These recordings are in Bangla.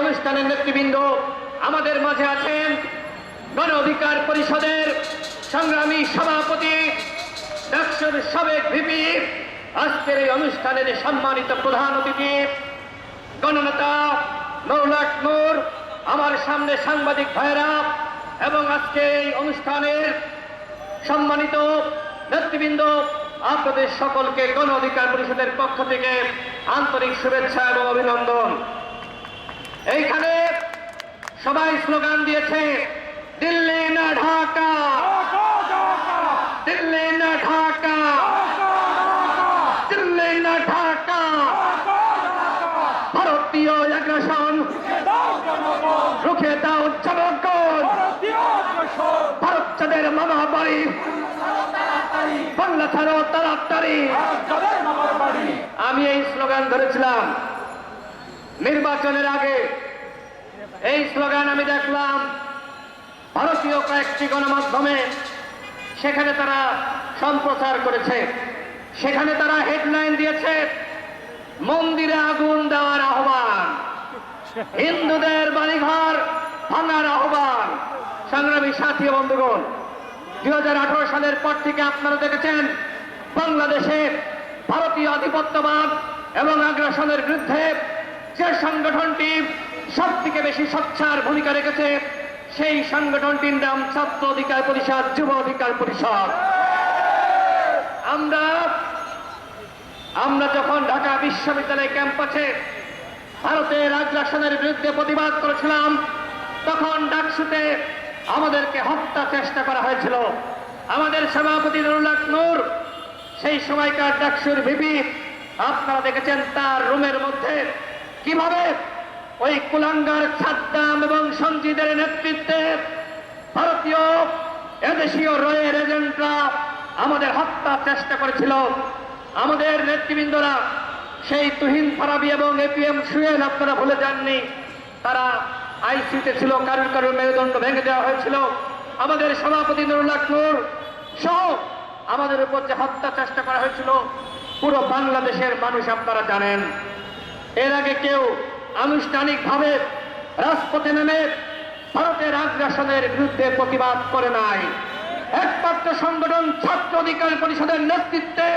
অনুষ্ঠানের নেতৃবৃন্দ আমাদের মাঝে আছেন গণ অধিকার পরিষদের সংগ্রামী সভাপতি ডাক্তার সাবেক ভিপি, আজকের এই অনুষ্ঠানের সম্মানিত প্রধান অতিথি, গণনেতা মৌলাক নূর আমার সামনে সাংবাদিক ভাইরা এবং আজকে এই অনুষ্ঠানের সম্মানিত নেতৃবৃন্দ, আপনাদের সকলকে গণ অধিকার পরিষদের পক্ষ থেকে আন্তরিক শুভেচ্ছা এবং অভিনন্দন। এইখানে সবাই স্লোগান দিয়েছে, দিল্লি না ঢাকা। দিল্লি না ঢাকা। দিল্লি না ঢাকা। ভারতীয় আগ্রাসন। রুখে দাও জনগণ ভারত চাঁদের মামা বাড়ি বাংলা আমি এই স্লোগান ধরেছিলাম। নির্বাচনের আগে এই স্লোগান আমি দেখলাম, ভারতীয় কয়েকটি গণমাধ্যমে, সেখানে তারা সম্প্রচার করেছে। সেখানে তারা হেডলাইন দিয়েছে, মন্দিরে আগুন দেওয়ার আহ্বান। হিন্দুদের বাড়িঘর ভাঙার আহ্বান। সংগ্রামী সাথী বন্ধুগণ দু হাজার আঠারো সালের পর থেকে আপনারা দেখেছেন বাংলাদেশে ভারতীয় আধিপত্যবাদ এবং আগ্রাসনের বিরুদ্ধে যে সংগঠনটি সব থেকে বেশি সোচ্চার ভূমিকা রেখেছে, সেই সংগঠনটির নাম ছাত্র অধিকার পরিষদ, যুব অধিকার পরিষদ। আমরা আমরা যখন ঢাকা বিশ্ববিদ্যালয় ক্যাম্পাসে ভারতের আগ্রাসনের বিরুদ্ধে প্রতিবাদ করেছিলাম, তখন ডাকসুতে আমাদেরকে হত্যা চেষ্টা করা হয়েছিল। আমাদের সভাপতি নুরুল্লাহ নূর, সেই সময়কার ডাকসুর ভিপি, আপনারা দেখেছেন তার রুমের মধ্যে কীভাবে ওই কুলাঙ্গার সাদ্দাম এবং সঞ্জিদের নেতৃত্বে ভারতীয় এদেশীয় রয়ের এজেন্টরা আমাদের হত্যা চেষ্টা করেছিল। আমাদের নেতৃবৃন্দরা সেই তুহিন ফারাবি এবং এপিএম সুয়েল আপনারা ভুলে যাননি। তারা আইসিতে ছিল, কারুর কারুর মেরুদণ্ড ভেঙে দেওয়া হয়েছিল। আমাদের সভাপতি নুরুল্লাহ নূর সহ আমাদের উপর যে হত্যা চেষ্টা করা হয়েছিল, পুরো বাংলাদেশের মানুষ আপনারা জানেন। এর আগে কেউ আনুষ্ঠানিকভাবে রাজপথে নেমে ভারতের আগ্রাসনের বিরুদ্ধে প্রতিবাদ করে নাই। একমাত্র সংগঠন ছাত্র অধিকার পরিষদের নেতৃত্বে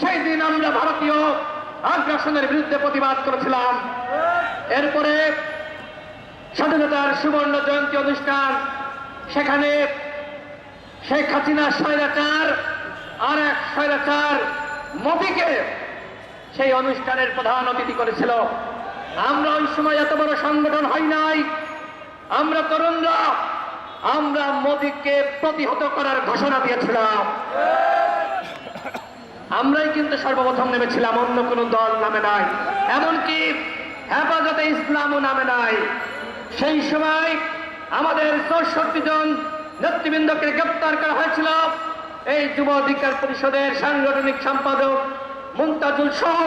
সেই দিন আমরা ভারতীয় আগ্রাসনের বিরুদ্ধে প্রতিবাদ করেছিলাম। এরপরে স্বাধীনতার সুবর্ণ জয়ন্তী অনুষ্ঠান, সেখানে শেখ হাসিনা স্বৈরাচার আর এক স্বৈরাচার মোদীকে সেই অনুষ্ঠানের প্রধান অতিথি করেছিল। আমরা ওই সময় এত বড় সংগঠন হয় নাই। আমরা তরুণরা, আমরা মোদীকে প্রতিহত করার ঘোষণা দিয়েছিলাম। আমরাই কিন্তু সর্বপ্রথম নেমেছিলাম, অন্য কোনো দল নামে নাই। এমনকি হেফাজতে ইসলামও নামে নাই। সেই সময় আমাদের চৌষট্টি জন নেতৃবৃন্দকে গ্রেপ্তার করা হয়েছিল। এই যুব অধিকার পরিষদের সাংগঠনিক সম্পাদক মুমতাজুল সহ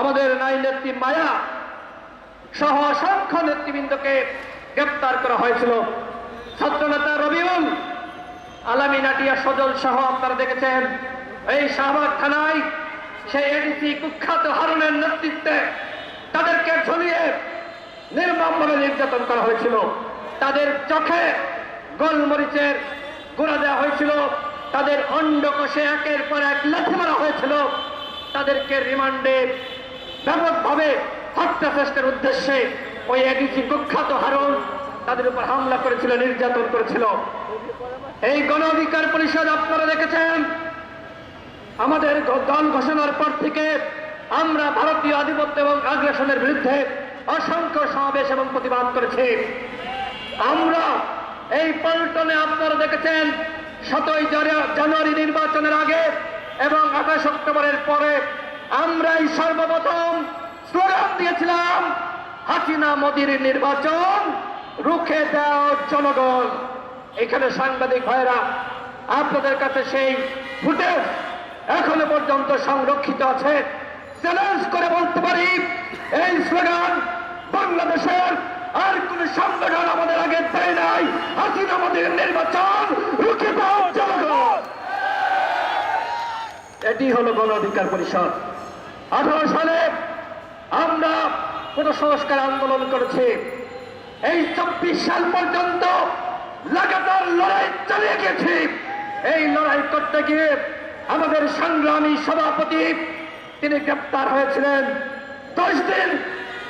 আমাদের নাই নেত্রী মায়া সহ অসংখ্য নেতৃবৃন্দকে গ্রেপ্তার করা হয়েছিল। ছাত্রনেতা রবিউল আলামী নাটিয়া সজল সহ আপনারা দেখেছেন, এই শাহবাগ থানায় সেই এডিসি কুখ্যাত হারুনের নেতৃত্বে তাদেরকে ঝুলিয়ে নির্মমভাবে নির্যাতন করা হয়েছিল। তাদের চোখে গোলমরিচের গোড়া দেওয়া হয়েছিল। তাদের অন্ডকোষে একের পর এক লাথি মারা হয়েছিল। তাদেরকে রিমান্ডে ব্যাপকভাবে হত্যা চেষ্টার উদ্দেশ্যে ওই এডিসি কুখ্যাত হারুন তাদের উপর হামলা করেছিল, নির্যাতন করেছিল। এই গণ অধিকার পরিষদ আপনারা দেখেছেন? আমাদের দল ঘোষণার পর থেকে আমরা ভারতীয় আধিপত্য এবং আগ্রাসনের বিরুদ্ধে অসংখ্য সমাবেশ এবং প্রতিবাদ করেছি। আমরা এই পল্টনে আপনারা দেখেছেন সতই জানুয়ারি নির্বাচনের আগে এবং আঠাশ অক্টোবরের পরে আমরাই সর্বপ্রথম স্লোগান দিয়েছিলাম, হাসিনা মোদির নির্বাচন, রুখে দেওয়া জনগণ। এখানে সাংবাদিক ভাইরা আপনাদের কাছে সেই ফুটেজ এখনও পর্যন্ত সংরক্ষিত আছে। চ্যালেঞ্জ করে বলতে পারি, এই স্লোগান বাংলাদেশের আর কোন সংগঠন আমাদের আগে দেয় নাই। হাসিনা আমাদের নির্বাচন রুখে এটি হলো গণ অধিকার পরিষদ। আঠারো সালে আমরা কোন সংস্কার আন্দোলন করেছে। এই চব্বিশ সাল পর্যন্ত লাগাতার লড়াই চালিয়ে গেছে এই লড়াই করতে গিয়ে আমাদের সংগ্রামী সভাপতি তিনি গ্রেপ্তার হয়েছিলেন। দশ দিন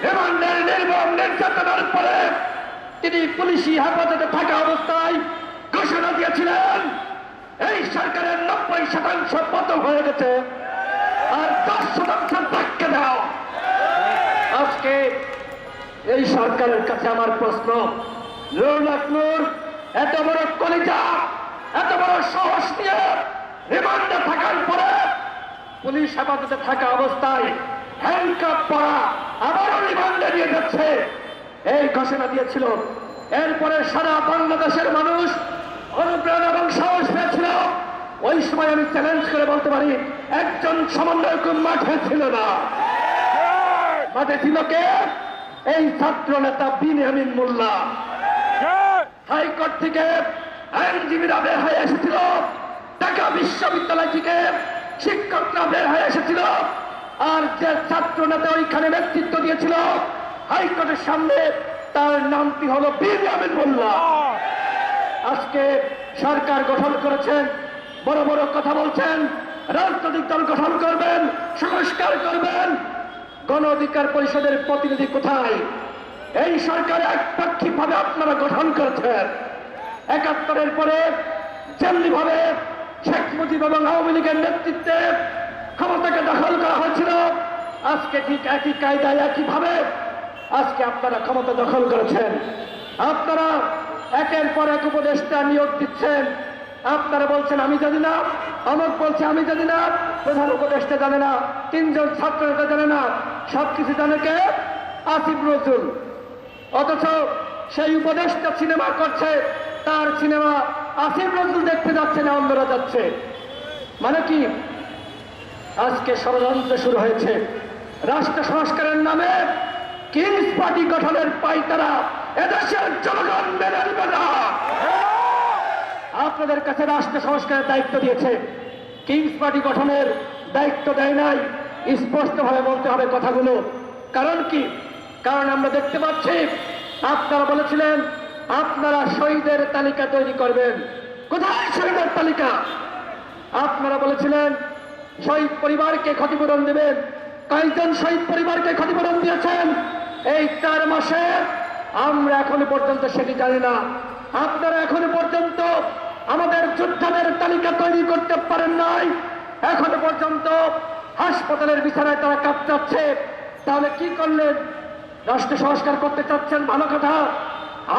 রিমান্ডের নির্মম নির্যাতনের পরে তিনি পুলিশি হেফাজতে থাকা অবস্থায় ঘোষণা দিয়েছিলেন এই সরকারের নব্বই শতাংশ পতন হয়ে গেছে। আর দশ শতাংশ ধাক্কা দাও। আজকে এই সরকারের কাছে আমার প্রশ্ন নুর, এত বড় কলিজা, এত বড় সাহস নিয়ে রিমান্ডে থাকার পরে পুলিশ হেফাজতে থাকা অবস্থায় হ্যান্ডকাপ পরা আবারও রিমান্ডে নিয়ে যাচ্ছে। এই ঘোষণা দিয়েছিল। এরপরে সারা বাংলাদেশের মানুষ অনুপ্রেরণা এবং সাহস পেয়েছিল ওই সময় আমি চ্যালেঞ্জ করে বলতে পারি, একজন সমন্বয়ক মাঠে ছিল না। মাঠে ছিল কে? এই ছাত্র নেতা বিনিয়ামিন মোল্লা। হাইকোর্ট থেকে আইনজীবীরা বের হয়ে এসেছিল। ঢাকা বিশ্ববিদ্যালয় থেকে শিক্ষকরা বের হয়ে এসেছিল। আর যে ছাত্র নেতা ওইখানে নেতৃত্ব দিয়েছিল, হাইকোর্টের সামনে তার নামটি হলো বিনিয়ামিন মোল্লা। আজকে সরকার গঠন করেছেন বড় বড় কথা বলছেন, রাজনৈতিক দল গঠন করবেন, সংস্কার করবেন। গণ অধিকার পরিষদের প্রতিনিধি কোথায়? এই সরকার একপাক্ষিক ভাবে আপনারা গঠন করেছেন। একাত্তরের পরে যেমনি ভাবে শেখ মুজিব এবং আওয়ামী লীগের নেতৃত্বে ক্ষমতাকে দখল করা হয়েছিল, আজকে ঠিক একই কায়দায়, একইভাবে আজকে আপনারা ক্ষমতা দখল করেছেন। আপনারা একের পর এক উপদেষ্টা নিয়োগ দিচ্ছেন। আপনারা বলছেন, আমি জানি না। অমক বলছে, আমি জানি না। প্রধান উপদেষ্টা জানে না। তিনজন ছাত্র নেতা জানে না। সবকিছু জানে কে? আসিফ নজরুল। অথচ সেই উপদেষ্টা সিনেমা করছে, তার সিনেমা আসিফ নজরুল দেখতে যাচ্ছে না, অন্যরা যাচ্ছে। মানে কি? আজকে ষড়যন্ত্র শুরু হয়েছে। রাষ্ট্র সংস্কারের নামে কিংস পার্টি গঠনের পাইতারা এদেশের জনগণ মেনে নেবে না। আপনাদের কাছে রাষ্ট্র সংস্কারের দায়িত্ব দিয়েছে। কিংস পার্টি গঠনের দায়িত্ব দেয় নাই। স্পষ্টভাবে বলতে হবে কথাগুলো। কারণ কি? কারণ আমরা দেখতে পাচ্ছি, আপনারা বলেছিলেন, আপনারা শহীদের তালিকা তৈরি করবেন। কোথায় শহীদের তালিকা? আপনারা বলেছিলেন, শহীদ পরিবারকে ক্ষতিপূরণ দেবেন। কয়েকজন শহীদ পরিবারকে ক্ষতিপূরণ দিয়েছেন। এই চার মাসে আমরা এখনও পর্যন্ত সেটি জানি না। আপনারা এখনও পর্যন্ত আমাদের যোদ্ধাদের তালিকা তৈরি করতে পারেন নাই। এখনও পর্যন্ত হাসপাতালের বিছানায় তারা কাঁপতাচ্ছে তাহলে কি করলেন? রাষ্ট্র সংস্কার করতে চাচ্ছেন ভালো কথা।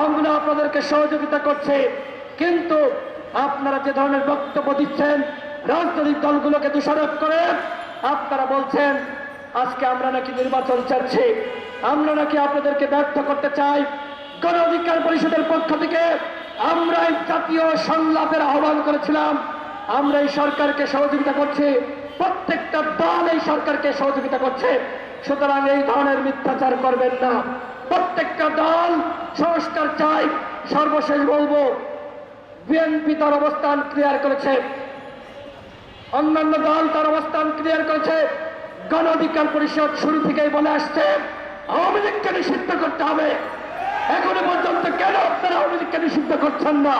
আমরা আপনাদেরকে সহযোগিতা করছে। কিন্তু আপনারা যে ধরনের বক্তব্য দিচ্ছেন, রাজনৈতিক দলগুলোকে দোষারোপ করে, আপনারা বলছেন, আজকে আমরা নাকি নির্বাচন চাচ্ছি। আমরা নাকি আপনাদেরকে ব্যর্থ করতে চাই। গণ অধিকার পরিষদের পক্ষ থেকে আমরা এই জাতীয় সংলাপের আহ্বান করেছিলাম। আমরা এই সরকারকে সহযোগিতা করছি। প্রত্যেকটা দল এই সরকারকে সহযোগিতা করছে। সুতরাং এই ধরনের মিথ্যাচার করবেন না। প্রত্যেকটা দল সংস্কার চাই। সর্বশেষ বলব বিএনপি তার অবস্থান ক্লিয়ার করেছে। অন্যান্য দল তার অবস্থান ক্লিয়ার করেছে। গণ অধিকার পরিষদ শুরু থেকেই বলে আসছে, আওয়ামী লীগকে নিষিদ্ধ করতে হবে। এখনও পর্যন্ত কেন আপনারা আওয়ামী লীগকে নিষিদ্ধ করছেন না?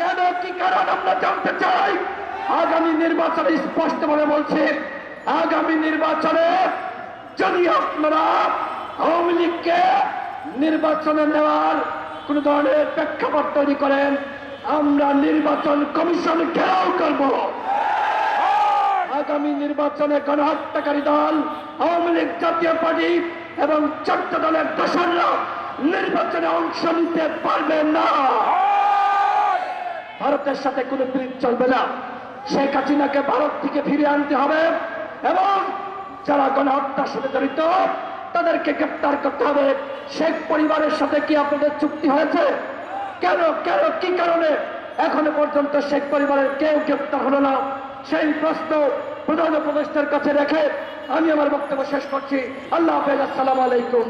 কেন কি কারণ আমরা জানতে চাই? আগামী নির্বাচনে স্পষ্টভাবে বলছে আগামী নির্বাচনে যদি আপনারা আওয়ামী লীগকে নির্বাচনে নেওয়ার কোন ধরনের প্রেক্ষাপট তৈরি করেন আমরা নির্বাচন কমিশন ঘেরাও করব। আগামী নির্বাচনে গণহত্যাকারী দল আওয়ামী লীগ জাতীয় পার্টি এবং চট্ট দলের দোসররা নির্বাচনে অংশ নিতে পারবে না। ভারতের সাথে কোনো পিড়িত চলবে না। শেখ হাসিনাকে ভারত থেকে ফিরে আনতে হবে এবং যারা গণহত্যার সাথে জড়িত, তাদেরকে গ্রেপ্তার করতে হবে। শেখ পরিবারের সাথে কি আপনাদের চুক্তি হয়েছে? কেন কেন, কি কারণে? এখনও পর্যন্ত শেখ পরিবারের কেউ গ্রেপ্তার হলো না। সেই প্রশ্ন প্রধান উপদেষ্টার কাছে রেখে আমি আমার বক্তব্য শেষ করছি। আল্লাহ হাফেজ, আসসালামু আলাইকুম।